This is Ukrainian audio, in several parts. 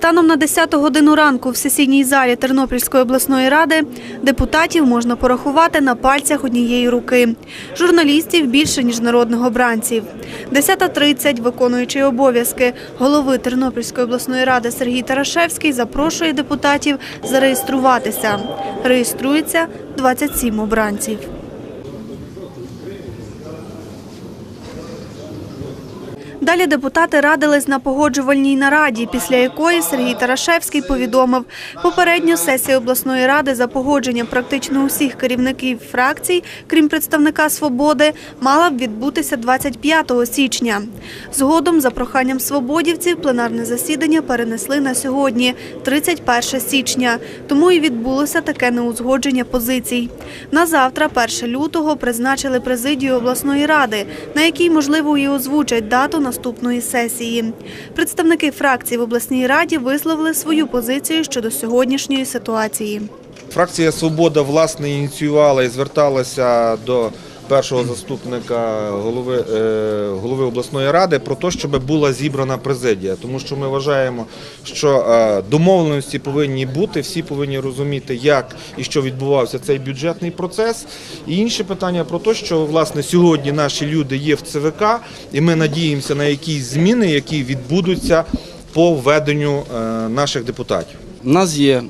Станом на 10 годину ранку в сесійній залі Тернопільської обласної ради депутатів можна порахувати на пальцях однієї руки. Журналістів більше ніж народних обранців. 10.30 виконуючий обов'язки голови Тернопільської обласної ради Сергій Тарашевський запрошує депутатів зареєструватися. Реєструється 27 обранців. Далі депутати радились на погоджувальній нараді, після якої Сергій Тарашевський повідомив, попередньо сесія обласної ради за погодженням практично усіх керівників фракцій, крім представника свободи, мала б відбутися 25 січня. Згодом, за проханням свободівців, пленарне засідання перенесли на сьогодні, 31 січня. Тому і відбулося таке неузгодження позицій. На завтра, 1 лютого, призначили президію обласної ради, на якій можливо і озвучать дату наступної сесії. Представники фракцій в обласній раді висловили свою позицію щодо сьогоднішньої ситуації. Фракція Свобода власне ініціювала і зверталася до першого заступника голови, е, голови обласної ради про те, щоб була зібрана президія. Тому що ми вважаємо, що е, домовленості повинні бути, всі повинні розуміти, як і що відбувався цей бюджетний процес. І інше питання про те, що власне сьогодні наші люди є в ЦВК, і ми надіємося на якісь зміни, які відбудуться по введенню е, наших депутатів. У нас є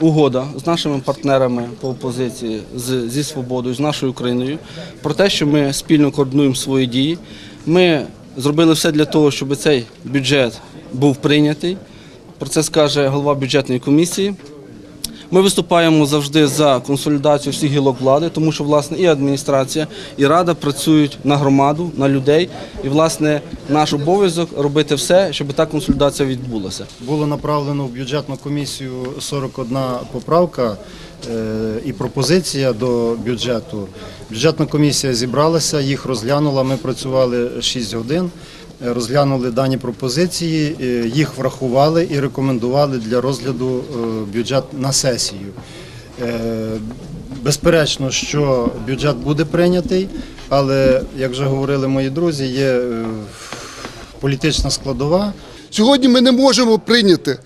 угода з нашими партнерами по опозиції, зі свободою, з нашою Україною, про те, що ми спільно координуємо свої дії. Ми зробили все для того, щоб цей бюджет був прийнятий. Про це скаже голова бюджетної комісії. Ми виступаємо завжди за консолідацію всіх гілок влади, тому що власне і адміністрація, і рада працюють на громаду, на людей. І власне наш обов'язок робити все, щоб та консолідація відбулася. Було направлено в бюджетну комісію 41 поправка е, і пропозиція до бюджету. Бюджетна комісія зібралася, їх розглянула. Ми працювали 6 годин, розглянули дані пропозиції, е, їх врахували і рекомендували для розгляду е, бюджет на сесію. Е, Безперечно, що бюджет буде прийнятий, але як вже говорили мої друзі, є політична складова. Сьогодні ми не можемо прийняти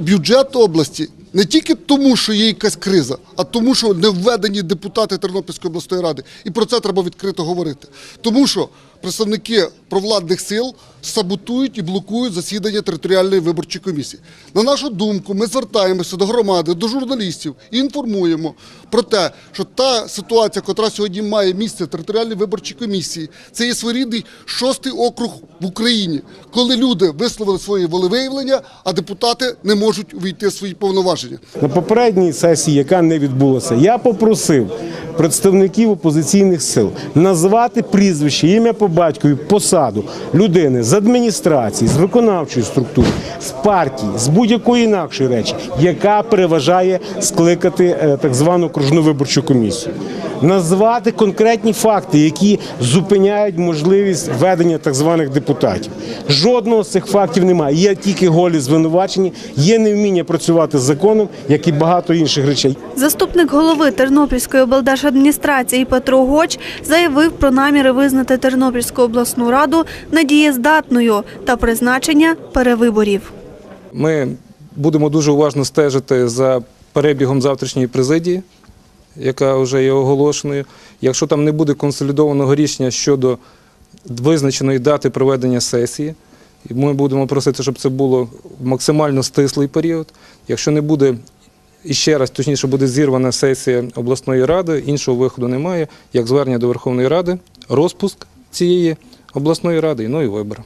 бюджет області не тільки тому, що є якась криза, а тому, що не введені депутати Тернопільської обласної ради. І про це треба відкрито говорити. Тому що представники провладних сил саботують і блокують засідання територіальної виборчої комісії. На нашу думку, ми звертаємося до громади, до журналістів і інформуємо про те, що та ситуація, яка сьогодні має місце в територіальній виборчій комісії, це є своєрідний шостий округ в Україні, коли люди висловили свої волевиявлення, а депутати не можуть увійти в свої повноваження. На попередній сесії, яка не відбулася, я попросив представників опозиційних сил назвати прізвище, ім'я по батькові, посаду людини з адміністрації, з виконавчої структури, з партії, з будь-якої інакшої речі, яка переважає скликати е, так звану окружну виборчу комісію. Назвати конкретні факти, які зупиняють можливість ведення так званих депутатів. Жодного з цих фактів немає. Є тільки голі звинувачені, є невміння працювати з законом, як і багато інших речей. Заступник голови Тернопільської облдержадміністрації Петро Гоч заявив про наміри визнати Тернопільську обласну раду недієздатною та призначення перевиборів. Ми будемо дуже уважно стежити за перебігом завтрашньої президії, яка вже є оголошеною. Якщо там не буде консолідованого рішення щодо визначеної дати проведення сесії, ми будемо просити, щоб це було максимально стислий період. Якщо не буде і ще раз, точніше, буде зірвана сесія обласної ради, іншого виходу немає, як звернення до Верховної Ради, розпуск цієї обласної ради, ну і вибори.